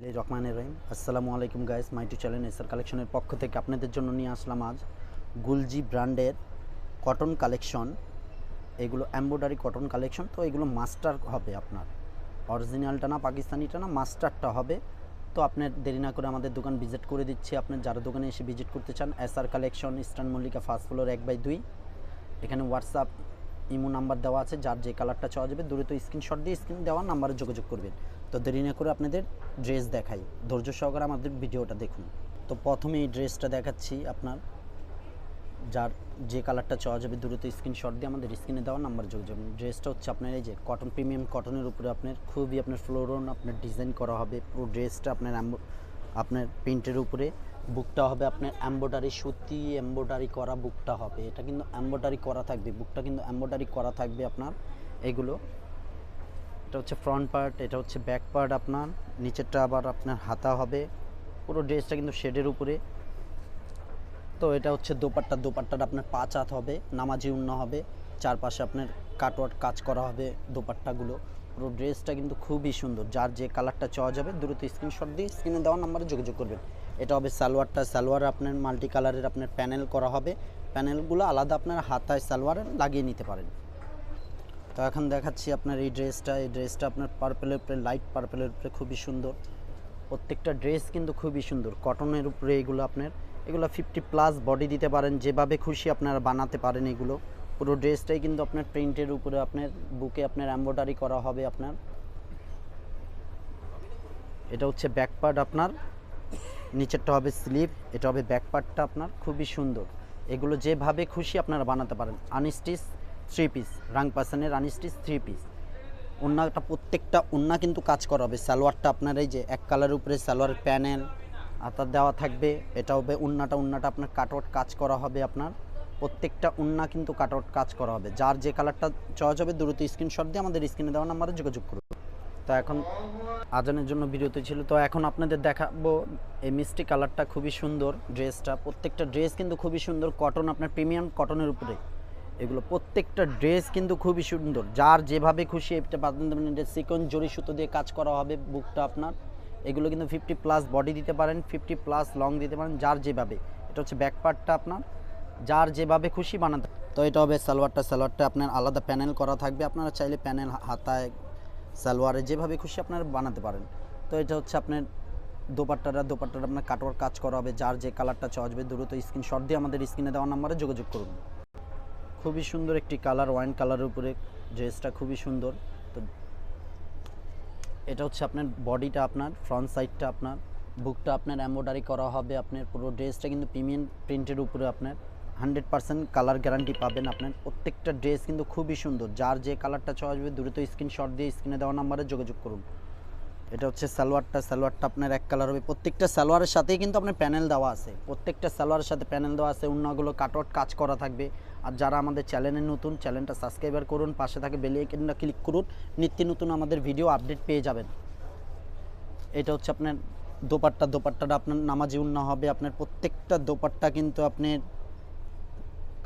এই রহমানের রহিম। আসসালামু আলাইকুম গাইস মাইটু চ্যানেল এসার কালেকশনের পক্ষ থেকে আপনাদের জন্য নিয়ে আসলাম আজ গুলজি ব্র্যান্ডের কটন কালেকশন এগুলো এম্ব্রয়ডারি কটন কালেকশন তো এগুলো মাস্টার হবে আপনার। অরিজিনালটা না পাকিস্তানিটা না মাস্টারটা হবে। তো আপনার দেরি না করে আমাদের দোকান ভিজিট করে দিচ্ছি। আপনার যারা দোকানে এসে ভিজিট করতে চান SR collection eastern Mallika first floor এক বাই দুই। এখানে হোয়াটসঅ্যাপ ইমো নাম্বার দেওয়া আছে, যার যে কালারটা চাওয়া যাবে দূরে দ্রুত স্ক্রিনশট দিয়ে স্ক্রিন দেওয়া নাম্বারে যোগাযোগ করবেন। তো দেরি না করে আপনাদের ড্রেস দেখাই। ধৈর্য সহকারে আমাদের ভিডিওটা দেখুন। তো প্রথমে এই ড্রেসটা দেখাচ্ছি আপনার। যার যে কালারটা চাওয়া যাবে দ্রুত স্ক্রিনশট দিয়ে আমাদের স্ক্রিনে দেওয়া নাম্বার যোগাযোগ ড্রেসটা হচ্ছে আপনার এই যে কটন প্রিমিয়াম কটনের উপরে আপনার খুবই আপনার ফ্লোরন আপনার ডিজাইন করা হবে। পুরো ড্রেসটা আপনার আপনার প্রিন্টের উপরে। বুকটা হবে আপনার এম্ব্রয়ডারি সুতি এম্ব্রয়ডারি করা বুকটা হবে। এটা কিন্তু এম্ব্রয়ডারি করা থাকবে। বুকটা কিন্তু এম্ব্রয়ডারি করা থাকবে আপনার। এগুলো এটা হচ্ছে ফ্রন্ট পার্ট এটা হচ্ছে ব্যাক পার্ট আপনার। নিচেরটা আবার আপনার হাতা হবে। পুরো ড্রেসটা কিন্তু শেডের উপরে। তো এটা হচ্ছে দোপাট্টা দোপাট্টাটা আপনার পাঁচ হাত হবে, নামাজি উন্ন হবে। চারপাশে আপনার কাটওয়ার্ট কাজ করা হবে দোপাট্টাগুলো। পুরো ড্রেসটা কিন্তু খুবই সুন্দর। যার যে কালারটা চাওয়া যাবে, দ্রুত স্ক্রিনশট দিয়ে স্ক্রিনে দেওয়া নাম্বারে যোগাযোগ করবেন। এটা হবে সালোয়ারটা। সালোয়ার আপনার মাল্টি কালারের আপনার প্যানেল করা হবে। প্যানেলগুলো আলাদা আপনার হাতায় সালোয়ারে লাগিয়ে নিতে পারেন। তো এখন দেখাচ্ছি আপনার এই ড্রেসটা। এই ড্রেসটা আপনার পার্পেলের উপরে লাইট পার্পেলের উপরে খুবই সুন্দর। প্রত্যেকটা ড্রেস কিন্তু খুবই সুন্দর। কটনের উপরে এগুলো আপনার, এগুলো ফিফটি প্লাস বডি দিতে পারেন, যেভাবে খুশি আপনারা বানাতে পারেন এগুলো। পুরো ড্রেসটাই কিন্তু আপনার প্রিন্টের উপরে আপনার বুকে আপনার এম্ব্রয়ডারি করা হবে আপনার। এটা হচ্ছে ব্যাক পার্ট আপনার। নিচেরটা হবে স্লিভ এটা হবে ব্যাক পার্টটা আপনার। খুবই সুন্দর। এগুলো যেভাবে খুশি আপনারা বানাতে পারেন। আনস্টিচ থ্রি পিস রাং পাসানের আনস্টিচ থ্রি পিস ওন্নাটা প্রত্যেকটা ওন্না কিন্তু কাজ করা হবে সালোয়ারটা আপনার এই যে এক কালারের উপরে সালোয়ার প্যানেল আতার দেওয়া থাকবে। এটা হবে উন্নাটা উন্নাটা আপনার কাটওয়ার্ট কাজ করা হবে আপনার। প্রত্যেকটা উন্না কিন্তু কাটওয়ার্ট কাজ করা হবে। যার যে কালারটা চয়েস হবে, দ্রুত স্ক্রিনশট দিয়ে আমাদের স্ক্রিনে দেওয়া নাম্বারে যোগাযোগ করুন। তো এখন আজানের জন্য বিরতি ছিল। তো এখন আপনাদের দেখাবো এই মিষ্টি কালারটা খুবই সুন্দর ড্রেসটা প্রত্যেকটা ড্রেস কিন্তু খুবই সুন্দর। কটন আপনার প্রিমিয়াম কটনের উপরে। এগুলো প্রত্যেকটা ড্রেস কিন্তু খুবই সুন্দর। যার যেভাবে খুশি এটা বাদন সিকন জরি সুতো দিয়ে কাজ করা হবে বুকটা আপনার। এগুলো কিন্তু ফিফটি প্লাস বডি দিতে পারেন ফিফটি প্লাস লং দিতে পারেন, যার যেভাবে। এটা হচ্ছে ব্যাক পার্টটা আপনার। যার যেভাবে খুশি বানাতে তো এটা হবে সালোয়ারটা সালোয়ারটা আপনার আলাদা প্যানেল করা থাকবে। আপনারা চাইলে প্যানেল হাতায়, সালোয়ারে যেভাবে খুশি আপনারা বানাতে পারেন। তো এটা হচ্ছে আপনার দোপাট্টাটা দোপাট্টাটা আপনার কাটোয়ার কাজ করা হবে। যার যে কালারটা চাওয়া যাবে দ্রুত স্ক্রিনশট দিয়ে আমাদের স্ক্রিনে দেওয়া নাম্বারে যোগাযোগ করুন। খুবই সুন্দর একটি কালার, ওয়াইন কালারের উপরে ড্রেসটা খুবই সুন্দর। তো এটা হচ্ছে আপনার বডিটা আপনার ফ্রন্ট সাইডটা আপনার, বুকটা আপনার এম্ব্রয়ডারি করা হবে আপনার, পুরো ড্রেসটা কিন্তু প্রিমিয়াম প্রিন্টের উপরে আপনার। হান্ড্রেড পার্সেন্ট কালার গ্যারান্টি পাবেন আপনার। প্রত্যেকটা ড্রেস কিন্তু খুবই সুন্দর। যার যে কালারটা চাওয়া যাবে দ্রুত স্ক্রিনশট দিয়ে স্ক্রিনে দেওয়া নাম্বারে যোগাযোগ করুন। এটা হচ্ছে সালোয়ারটা সালোয়ারটা আপনার এক কালার হবে। প্রত্যেকটা সালোয়ারের সাথেই কিন্তু আপনার প্যানেল দেওয়া আছে। প্রত্যেকটা সালোয়ারের সাথে প্যানেল দেওয়া আছে। অন্যগুলো কাটওয়ার্ট কাজ করা থাকবে। আর যারা আমাদের চ্যানেলে নতুন, চ্যানেলটা সাবস্ক্রাইবার করুন, পাশে থাকে বেল আইকনটা ক্লিক করুন, নিত্য নতুন আমাদের ভিডিও আপডেট পেয়ে যাবেন। এটা হচ্ছে আপনার দোপাট্টা, দোপাট্টাটা আপনার নামাজি উন্না হবে, আপনার প্রত্যেকটা দোপাট্টা কিন্তু আপনার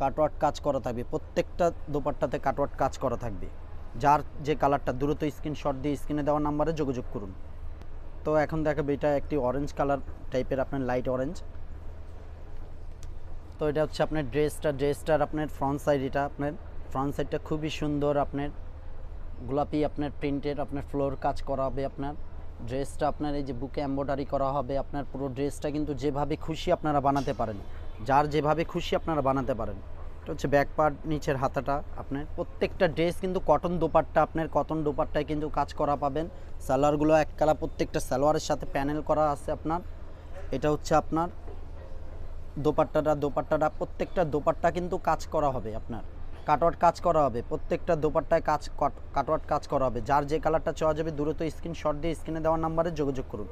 কাটওয়ার্ট কাজ করা থাকবে, প্রত্যেকটা দোপাট্টাতে কাটওয়ার্ট কাজ করা থাকবে। যার যে কালারটা, দ্রুত স্ক্রিনশট দিয়ে স্ক্রিনে দেওয়া নাম্বারে যোগাযোগ করুন। তো এখন দেখাবে এটা একটি অরেঞ্জ কালার টাইপের আপনার লাইট অরেঞ্জ তো এটা হচ্ছে আপনার ড্রেসটা, ড্রেসটার আপনার ফ্রন্ট সাইড এটা, আপনার ফ্রন্ট সাইডটা খুবই সুন্দর আপনার। গোলাপি আপনার প্রিন্টের আপনার ফ্লোর কাজ করা হবে আপনার। ড্রেসটা আপনার এই যে বুকে এম্ব্রয়ডারি করা হবে আপনার, পুরো ড্রেসটা কিন্তু যেভাবে খুশি আপনারা বানাতে পারেন। যার যেভাবে খুশি আপনারা বানাতে পারেন। এটা হচ্ছে ব্যাক পার্ট নিচের হাতাটা আপনার। প্রত্যেকটা ড্রেস কিন্তু কটন দোপাট্টা আপনার কটন দোপাট্টায় কিন্তু কাজ করা পাবেন। সালোয়ারগুলো এক কালা প্রত্যেকটা সালোয়ারের সাথে প্যানেল করা আছে আপনার। এটা হচ্ছে আপনার দোপাট্টাটা দোপাট্টাটা, প্রত্যেকটা দোপাট্টা কিন্তু কাজ করা হবে আপনার। কাটওয়ার্ট কাজ করা হবে, প্রত্যেকটা দোপাট্টায় কাজ কাটওয়ার্ট কাজ করা হবে। যার যে কালারটা চাওয়া যাবে দ্রুত স্ক্রিনশট দিয়ে স্ক্রিনে দেওয়ার নাম্বারে যোগাযোগ করুন।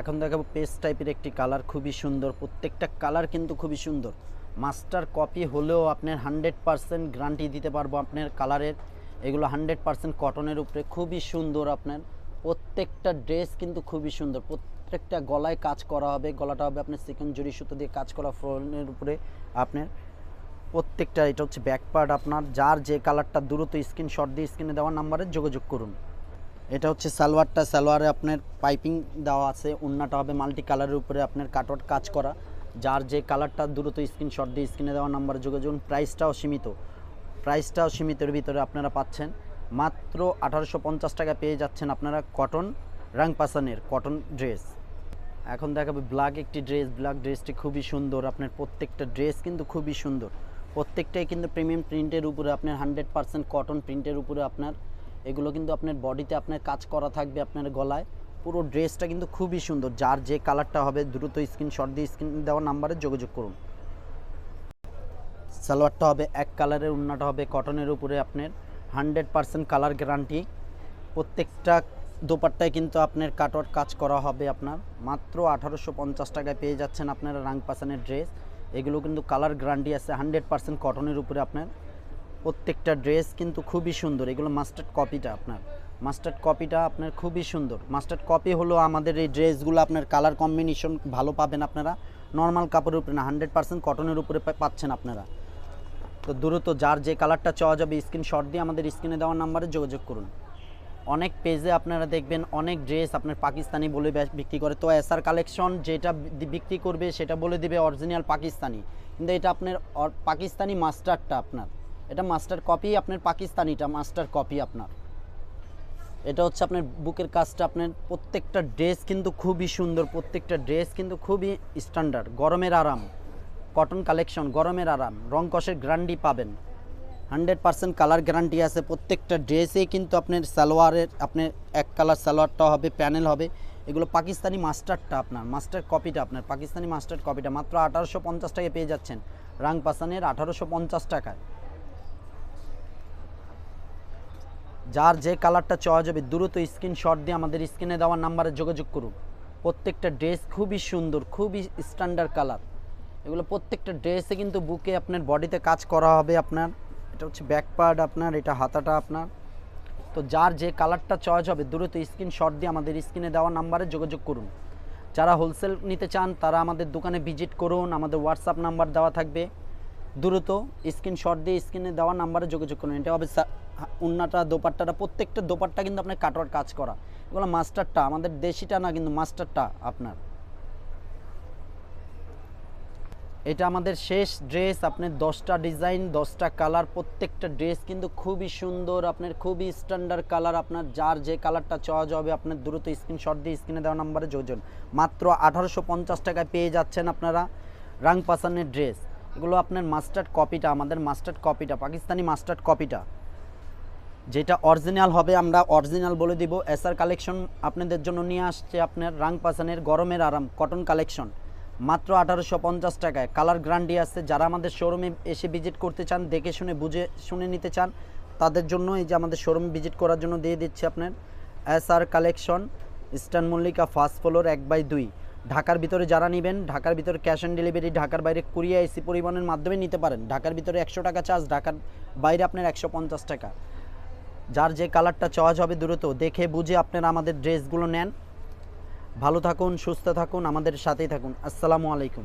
এখন দেখাবো পেস্ট টাইপের একটি কালার খুবই সুন্দর। প্রত্যেকটা কালার কিন্তু খুবই সুন্দর। মাস্টার কপি হলেও আপনার হান্ড্রেড পারসেন্ট গ্যারান্টি দিতে পারব আপনার কালারের এগুলো হান্ড্রেড পারসেন্ট কটনের উপরে। খুবই সুন্দর আপনার। প্রত্যেকটা ড্রেস কিন্তু খুবই সুন্দর। প্রত্যেকটা গলায় কাজ করা হবে, গলাটা হবে আপনার সেকেন্ড জড়ি সুতো দিয়ে কাজ করা ফ্রনের উপরে আপনার প্রত্যেকটা, এটা হচ্ছে ব্যাক পার্ট আপনার, যার যে কালারটা দ্রুত স্ক্রিনশট দিয়ে স্ক্রিনে দেওয়ার নাম্বারে যোগাযোগ করুন। এটা হচ্ছে সালোয়ারটা, সালোয়ারে আপনার পাইপিং দেওয়া আছে, উন্নাটা হবে মাল্টি কালারের উপরে আপনার কাটওয়ার্ট কাজ করা। যার যে কালারটা দ্রুত স্ক্রিনশট দিয়ে স্ক্রিনে দেওয়া নাম্বারে যোগাযোগ প্রাইসটাও সীমিত। প্রাইসটাও সীমিতের ভিতরে আপনারা পাচ্ছেন। মাত্র আঠারোশো পঞ্চাশ টাকা পেয়ে যাচ্ছেন আপনারা কটন রাং পাসানের কটন ড্রেস এখন দেখাবে ব্ল্যাক একটি ড্রেস ব্ল্যাক ড্রেসটি খুবই সুন্দর, আপনার প্রত্যেকটা ড্রেস কিন্তু খুবই সুন্দর। প্রত্যেকটাই কিন্তু প্রিমিয়াম প্রিন্টের উপরে, আপনার হান্ড্রেড পার্সেন্ট কটন প্রিন্টের উপরে আপনার, এগুলো কিন্তু আপনার বডিতে আপনার কাজ করা থাকবে আপনার গলায়। পুরো ড্রেসটা কিন্তু খুবই সুন্দর, যার যে কালারটা হবে, দ্রুত স্ক্রিনশট দিয়ে স্ক্রিন দেওয়া নাম্বারে যোগাযোগ করুন। সালোয়ারটা হবে এক কালারের উন্নাটা হবে কটনের উপরে আপনার হান্ড্রেড পার্সেন্ট কালার গ্যারান্টি প্রত্যেকটা দোপাট্টায় কিন্তু আপনার কাটওয়ার কাজ করা হবে আপনার। মাত্র আঠারোশো পঞ্চাশ টাকায় পেয়ে যাচ্ছেন আপনারা রাং পাসানের ড্রেস। এগুলো কিন্তু কালার গ্যারান্টি আছে, হান্ড্রেড পার্সেন্ট কটনের উপরে আপনার প্রত্যেকটা ড্রেস কিন্তু খুবই সুন্দর। এগুলো মাস্টার্ড কপিটা আপনার। মাস্টার্ড কপিটা আপনার খুবই সুন্দর। মাস্টার্ড কপি হলো আমাদের এই ড্রেসগুলো আপনার কালার কম্বিনেশন ভালো পাবেন আপনারা। নর্মাল কাপড়ের উপরে না, হান্ড্রেড পার্সেন্ট কটনের উপরে পাচ্ছেন আপনারা। তো দ্রুত যার যে কালারটা চাওয়া যাবে স্ক্রিনশট দিয়ে আমাদের স্ক্রিনে দেওয়ার নাম্বারে যোগাযোগ করুন। অনেক পেজে আপনারা দেখবেন অনেক ড্রেস আপনার পাকিস্তানি বলে বিক্রি করে। তো এসআর কালেকশন যেটা বিক্রি করবে সেটা বলে দিবে অরিজিনাল পাকিস্তানি। কিন্তু এটা আপনার পাকিস্তানি মাস্টারটা আপনার। এটা মাস্টার কপি আপনার পাকিস্তানিটা মাস্টার কপি আপনার। এটা হচ্ছে আপনার বুকের কাজটা আপনার প্রত্যেকটা ড্রেস কিন্তু খুবই সুন্দর, প্রত্যেকটা ড্রেস কিন্তু খুবই স্ট্যান্ডার্ড গরমের আরাম। কটন কালেকশন গরমের আরাম। রং কষের গ্যারান্টি পাবেন। হান্ড্রেড পার্সেন্ট কালার গ্যারান্টি আছে প্রত্যেকটা ড্রেসে কিন্তু আপনার সালোয়ারের, আপনার এক কালার সালোয়ারটা হবে, প্যানেল হবে। এগুলো পাকিস্তানি মাস্টারটা আপনার, মাস্টার কপিটা আপনার, পাকিস্তানি মাস্টার কপিটা। মাত্র আঠারোশো পঞ্চাশ টাকায় পেয়ে যাচ্ছেন। রাং পাসানের আঠারোশো পঞ্চাশ টাকায়। যার যে কালারটা চাওয়া যাবে, দ্রুত স্ক্রিনশট দিয়ে আমাদের স্ক্রিনে দেওয়ার নাম্বারে যোগাযোগ করুন। প্রত্যেকটা ড্রেস খুবই সুন্দর, খুবই স্ট্যান্ডার্ড কালার। এগুলো প্রত্যেকটা ড্রেসে কিন্তু বুকে আপনার বডিতে কাজ করা হবে আপনার। এটা হচ্ছে ব্যাক পার্ট আপনার, এটা হাতাটা আপনার। তো যার যে কালারটা চয়েস হবে দ্রুত স্ক্রিনশট দিয়ে আমাদের স্ক্রিনে দেওয়া নাম্বারে যোগাযোগ করুন। যারা হোলসেল নিতে চান, তারা আমাদের দোকানে ভিজিট করুন, আমাদের হোয়াটসঅ্যাপ নাম্বার দেওয়া থাকবে। দ্রুত স্ক্রিনশট দিয়ে স্ক্রিনে দেওয়া নাম্বারে যোগাযোগ করুন। এটা হবে উন্নাটা, দোপাট্টাটা, প্রত্যেকটা দোপাট্টা কিন্তু আপনার কাটোয়ার কাজ করা। এগুলো মাস্টারটা আমাদের দেশিটা না, কিন্তু মাস্টারটা আপনার। এটা আমাদের শেষ ড্রেস আপনার দশটা ডিজাইন, দশটা কালার, প্রত্যেকটা ড্রেস কিন্তু খুবই সুন্দর, আপনার খুবই স্ট্যান্ডার্ড কালার, আপনার যার যে কালারটা চাওয়া যাবে, আপনার দ্রুত স্ক্রিনশট দিয়ে স্ক্রিনে দেওয়া নাম্বারে যোজন মাত্র আঠারোশো পঞ্চাশ টাকায় পেয়ে যাচ্ছেন আপনারা রাং পাসানের ড্রেস। এগুলো আপনার মাস্টার্ড কপিটা আমাদের মাস্টার্ড কপিটা পাকিস্তানি মাস্টার্ড কপিটা যেটা অরিজিনাল হবে, আমরা অরিজিনাল বলে দিব। এসআর কালেকশন আপনাদের জন্য নিয়ে আসছে আপনার রাং পাসানের গরমের আরাম কটন কালেকশন মাত্র আঠারোশো পঞ্চাশ টাকায়। কালার গ্রান্ডি আছে, যারা আমাদের শোরুমে এসে ভিজিট করতে চান, দেখে শুনে, বুঝে শুনে নিতে চান, তাদের জন্য এই যে আমাদের শোরুম ভিজিট করার জন্য দিয়ে দিচ্ছে আপনার S R collection eastern Mallika first floor এক বাই দুই। ঢাকার ভিতরে যারা নেবেন, ঢাকার ভিতরে ক্যাশ অন ডেলিভারি ঢাকার বাইরে কুরিয়া এসি পরিবহনের মাধ্যমে নিতে পারেন। ঢাকার ভিতরে একশো টাকা চার্জ ঢাকার বাইরে আপনার একশো পঞ্চাশ টাকা। যার যে কালারটা চয়েস হবে দ্রুত, দেখে, বুঝে আপনারা আমাদের ড্রেসগুলো নেন। ভালো থাকুন সুস্থ থাকুন আমাদের সাথেই থাকুন। আসসালামু আলাইকুম।